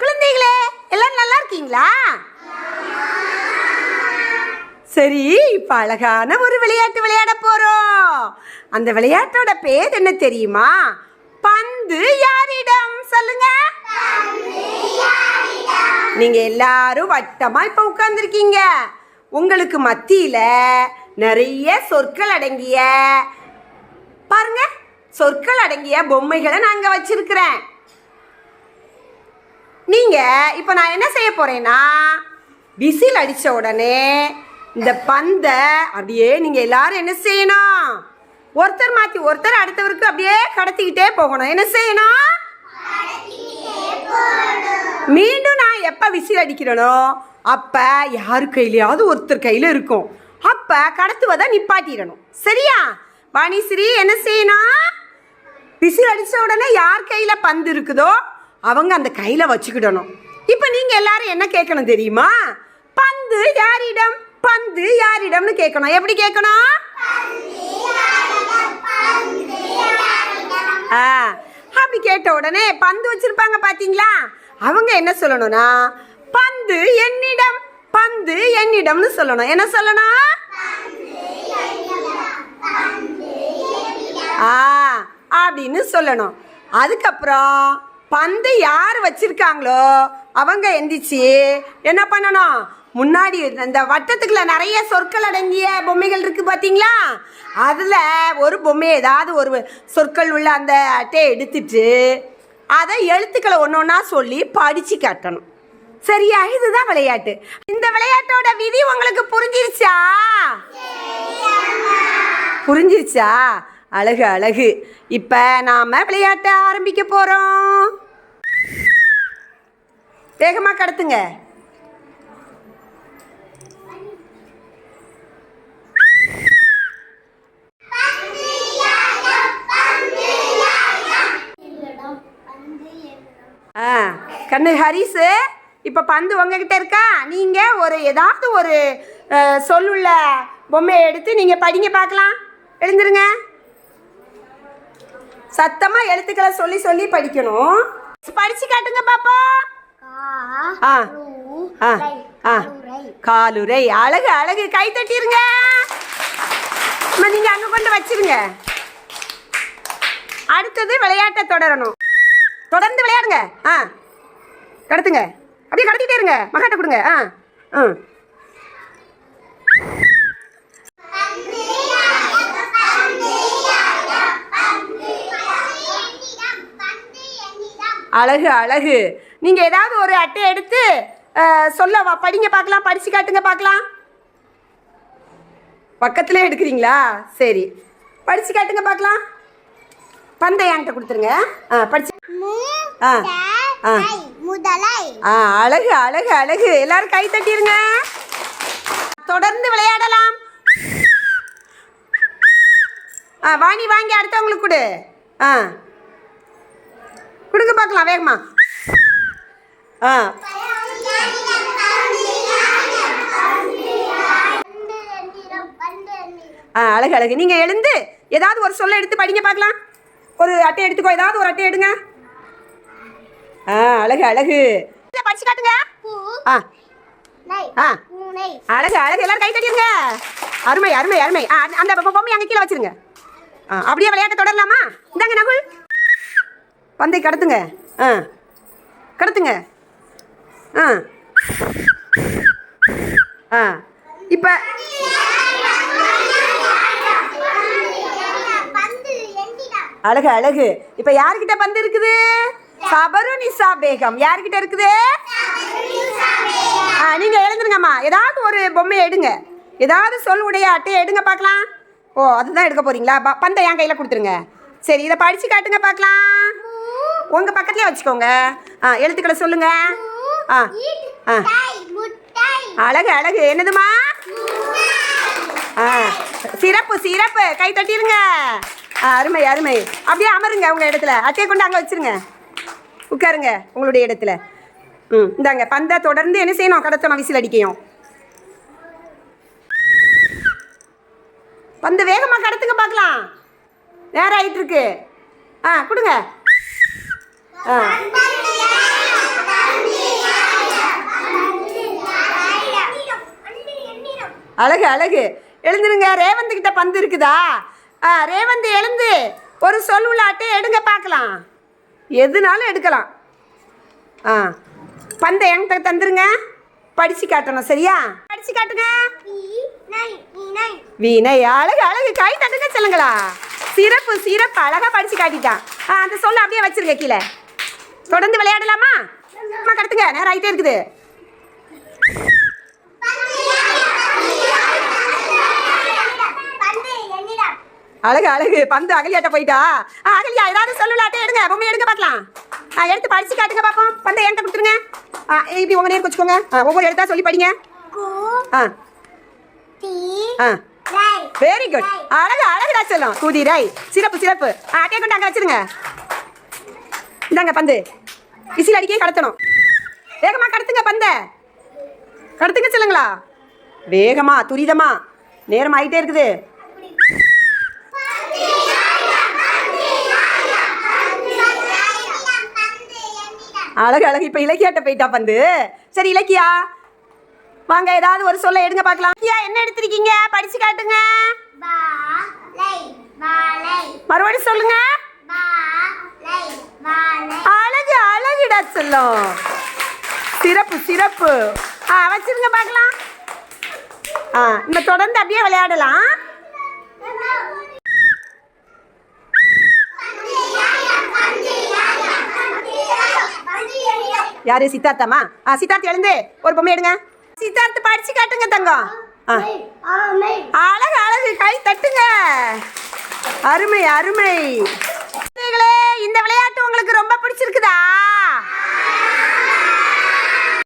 குழந்தைகளே எல்லாரும் நல்லா இருக்கீங்களா? சரி இப்ப அழகான ஒரு விளையாட்டு விளையாட போறோம். அந்த விளையாட்டோட பேர் என்ன தெரியுமா? பந்து யாரிடம்? சொல்லுங்க. நீங்க எல்லாரும் வட்டமா இப்ப உட்கார்ந்துருக்கீங்க. உங்களுக்கு மத்தியில நிறைய சொற்கள் அடங்கிய பாருங்க. சொற்கள் அடங்கிய பொம்மைகளை நான் அங்கே வச்சிருக்கிறேன். நீங்கள் இப்போ நான் என்ன செய்ய போகிறேன்னா விசில் அடித்த உடனே இந்த பந்தை அப்படியே நீங்கள் எல்லாரும் என்ன செய்யணும்? ஒருத்தர் மாற்றி ஒருத்தர் அடுத்தவருக்கு அப்படியே கடத்திக்கிட்டே போகணும். என்ன செய்யணும்? மீண்டும் நான் எப்போ விசில் அடிக்கிறேனோ அப்போ யார் கையிலையாவது ஒருத்தர் கையில் இருக்கும். அப்போ கடத்துவதை நிப்பாட்டிடணும். சரியா? வாணிஸ்ரீ என்ன செய்யணும்? விசில் அடித்த உடனே யார் கையில் பந்து இருக்குதோ அவங்க அந்த கையில் வச்சுக்கிடணும். இப்போ நீங்கள் எல்லாரும் என்ன கேட்கணும் தெரியுமா? பந்து யாரிடம்? பந்து யாரிடம்னு கேட்கணும். எப்படி கேட்கணும்? ஆ அப்படி கேட்ட உடனே பந்து வச்சிருப்பாங்க பார்த்தீங்களா அவங்க என்ன சொல்லணும்னா பந்து என்னிடம் பந்து என்னிடம்னு சொல்லணும். என்ன சொல்லணும்? ஆ அப்படின்னு சொல்லணும். அதுக்கப்புறம் பந்து யார் வச்சுருக்காங்களோ அவங்க எந்திரிச்சு என்ன பண்ணணும்? முன்னாடி இந்த வட்டத்துக்குள்ள நிறைய சொற்கள் அடங்கிய பொம்மைகள் இருக்குது பார்த்தீங்களா அதில் ஒரு பொம்மை ஏதாவது ஒரு சொற்கள் உள்ள அந்த அட்டையை எடுத்துட்டு அதை எழுத்துக்களை ஒன்று ஒன்றா சொல்லி படித்து காட்டணும். சரியா? இதுதான் விளையாட்டு. இந்த விளையாட்டோட விதி உங்களுக்கு புரிஞ்சிருச்சா? புரிஞ்சிருச்சா? அழகு அழகு. இப்போ நாம் விளையாட்ட ஆரம்பிக்க போகிறோம் வேகமாக கடத்துங்க. ஆ கண்ணு ஹரிஸு இப்போ பந்து உங்ககிட்ட இருக்கா? நீங்கள் ஒரு ஏதாவது ஒரு சொல்லுள்ள பொம்மையை எடுத்து நீங்கள் படிங்க பார்க்கலாம். எழுந்துருங்க. சத்தமாக எழுத்துக்களை சொல்லி சொல்லி படிக்கணும். படிச்சு காட்டுங்க பாப்பா. ஆ. ஆ. ஆ. காலுரை. அழகு அழகு. கை தட்டிருங்க. நீங்க அங்க கொண்டு வச்சிருங்க. அடுத்தது விளையாட்டை தொடரணும். தொடர்ந்து விளையாடுங்க. ஆ. கடத்துங்க. அப்படியே கடத்திட்டே இருங்க. மகாட்ட கொடுங்க. ஆ. ம். அழகு அழகு. நீங்கள் ஏதாவது ஒரு அட்டை எடுத்து சொல்ல வா படிங்க பார்க்கலாம் படிச்சு காட்டுங்க பார்க்கலாம். பக்கத்துலேயே எடுக்கிறீங்களா? சரி. படிச்சு காட்டுங்க பார்க்கலாம். பந்தை என்கிட்ட கொடுத்துருங்க. ஆ படிச்சு ஆ ஆ முதலை. ஆ அழகு அழகு அழகு. எல்லாரும் கை தட்டிருங்க. தொடர்ந்து விளையாடலாம். ஆ வாணி வாங்கி அடுத்தவங்களுக்கு கொடு. ஆ கொடுங்க பார்க்கலாம் வேகமா. ஆ. ஆ அழகு அழகு. நீங்கள் எழுந்து ஏதாவது ஒரு சொல்ல எடுத்து படிங்க பார்க்கலாம். ஒரு அட்டை எடுத்துக்கோ ஏதாவது ஒரு அட்டை எடுங்க. ஆ அழகு அழகு. இதை படிச்சு காட்டுங்க. ஆ. ஆ. அழகு அழகு. எல்லாரும் கை தட்டிருங்க. அருமை அருமை அருமை. ஆ அந்த- அந்த பொம்மை அங்கே கீழே வச்சிருங்க. ஆ அப்படியே விளையாட்டை தொடரலாமா? இந்தாங்க நகுல். பந்தை கடத்துங்க. ஆ. கடத்துங்க. ஆ. ஆ. இப்போ அழகு அழகு. இப்போ யார்கிட்ட பந்து இருக்குது? சபரு நிசா பேகம் யார்கிட்ட இருக்குது? ஆ எழுந்துருங்கம்மா. ஏதாவது ஒரு பொம்மையை எடுங்க. ஏதாவது சொல் உடைய அட்டையை எடுங்க பார்க்கலாம். ஓ அதுதான் எடுக்க போகிறீங்களா ப- பந்தை என் கையில் கொடுத்துருங்க. சரி இதை படித்து காட்டுங்க பார்க்கலாம். உங்க பக்கத்துலயே வச்சுக்கோங்க. ஆ எழுத்துக்களை சொல்லுங்க. ஆ ஆ. அழகு அழகு. என்னதுமா ஆ சிறப்பு சிறப்பு. கை தட்டிருங்க. ஆ அருமை அருமை. அப்படியே அமருங்க உங்க இடத்துல. அட்டையை கொண்டு அங்கே வச்சிருங்க. உட்காருங்க உங்களுடைய இடத்துல. ம் இந்தாங்க. பந்தை தொடர்ந்து என்ன செய்யணும்? கடத்தணும் விசில் அடிக்கையும் பந்து வேகமாக கடத்துங்க பார்க்கலாம். நேரம் ஆயிட்டு இருக்கு ஆ கொடுங்க. ஆ. அழகு அழகு. எழுந்துருங்க. ரேவந்த் கிட்ட பந்து இருக்குதா? ஆ ரேவந்த் எழுந்து ஒரு சொல் விளாட்டு எடுங்க பார்க்கலாம். எதுனாலும் எடுக்கலாம். ஆ. பந்தை என்கிட்ட தந்துருங்க. படிச்சு காட்டணும் சரியா? படிச்சு காட்டுங்க. வீணை அழகு அழகு. கை தட்டுங்க சொல்லுங்களா. சிறப்பு சிறப்பு. அழகா படிச்சு காட்டிட்டான். ஆ அந்த சொல்ல அப்படியே வச்சிருக்க கீழே. தொடர்ந்து விளையாடலாமா? அம்மா கடத்துங்க. நேரம் ஆகிட்டே இருக்குது. அழகு அழகு. பந்து அகலியாட்ட போயிட்டா? ஆ, அகலியா ஏதாவது சொல்லலாட்டே. எடுங்க. பொம்மை எடுங்க பார்க்கலாம். ஆ எடுத்து படிச்சு காட்டுங்க பார்ப்போம். பந்தை என்கிட்ட கொடுத்துருங்க. ஆ இப்படி உங்க நேரம் வச்சுக்கோங்க. ஆ ஒவ்வொரு எழுத்தா சொல்லி படிங்க. ஆ. ஆ. வெரி குட் அழகு அழகுடா செல்லம். குதிரை சிறப்பு சிறப்பு. ஆ அட்டையை கொண்டு அங்கே வச்சிருங்க. இந்தாங்க பந்து. விசில் அடிக்கே கடத்தணும். வேகமா கடத்துங்க பந்தை. கடத்துங்க சொல்லுங்களா. வேகமா துரிதமா. நேரம் ஆகிட்டே இருக்குது. அழகு அழகு. இப்போ இலக்கியாட்ட போயிட்டா பந்து. சரி இலக்கியா. வாங்க ஏதாவது ஒரு சொல்ல எடுங்க பார்க்கலாம். இலக்கியா என்ன எடுத்திருக்கீங்க? படிச்சு காட்டுங்க மறுபடியும் சொல்லுங்க அழகு அழகுடா செல்லம் சிறப்பு சிறப்பு. ஆ வச்சிருங்க பார்க்கலாம். ஆ இந்த தொடர்ந்து அப்படியே விளையாடலாம். யாரு சித்தார்த்தாமா? ஆ சித்தார்த் எழுந்து. ஒரு பொம்மை எடுங்க. சித்தார்த் படிச்சு காட்டுங்க தங்கம். ஆ. அழகு அழகு. கை தட்டுங்க. அருமை அருமை. இந்த விளையாட்டு உங்களுக்கு ரொம்ப பிடிச்சிருக்குதா?